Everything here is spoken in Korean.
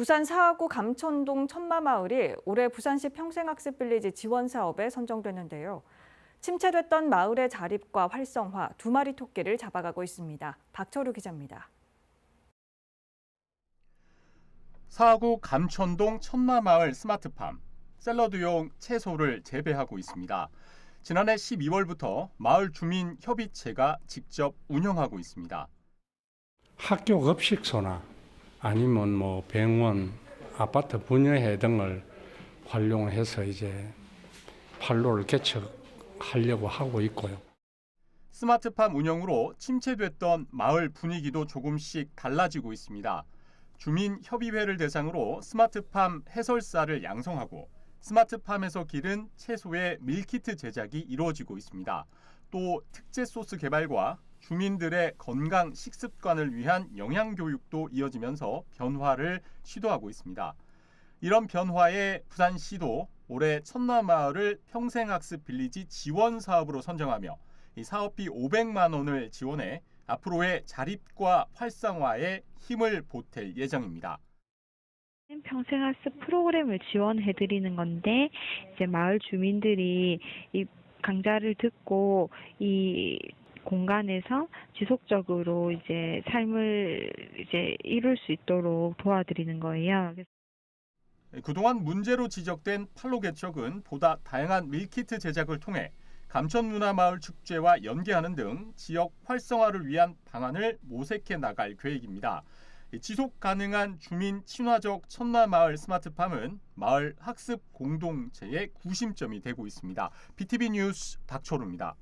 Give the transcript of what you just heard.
부산 사하구 감천동 천마마을이 올해 부산시 평생학습 빌리지 지원 사업에 선정됐는데요. 침체됐던 마을의 자립과 활성화, 두 마리 토끼를 잡아가고 있습니다. 박철우 기자입니다. 사하구 감천동 천마마을 스마트팜 샐러드용 채소를 재배하고 있습니다. 지난해 12월부터 마을 주민 협의체가 직접 운영하고 있습니다. 학교 급식소나 아니면 뭐 병원, 아파트 분여회 등을 활용해서 이제 판로를 개척하려고 하고 있고요. 스마트팜 운영으로 침체됐던 마을 분위기도 조금씩 달라지고 있습니다. 주민 협의회를 대상으로 스마트팜 해설사를 양성하고 스마트팜에서 기른 채소의 밀키트 제작이 이루어지고 있습니다. 또 특제 소스 개발과 주민들의 건강 식습관을 위한 영양 교육도 이어지면서 변화를 시도하고 있습니다. 이런 변화에 부산시도 올해 천마마을을 평생학습 빌리지 지원 사업으로 선정하며 이 사업비 500만 원을 지원해 앞으로의 자립과 활성화에 힘을 보탤 예정입니다. 평생학습 프로그램을 지원해 드리는 건데 이제 마을 주민들이 이 강좌를 듣고 이 공간에서 지속적으로 이제 삶을 이제 이룰 수 있도록 도와드리는 거예요. 그동안 문제로 지적된 판로 개척은 보다 다양한 밀키트 제작을 통해 감천 문화마을 축제와 연계하는 등 지역 활성화를 위한 방안을 모색해 나갈 계획입니다. 지속 가능한 주민 친화적 천마마을 스마트팜은 마을 학습 공동체의 구심점이 되고 있습니다. BTV 뉴스 박초루입니다.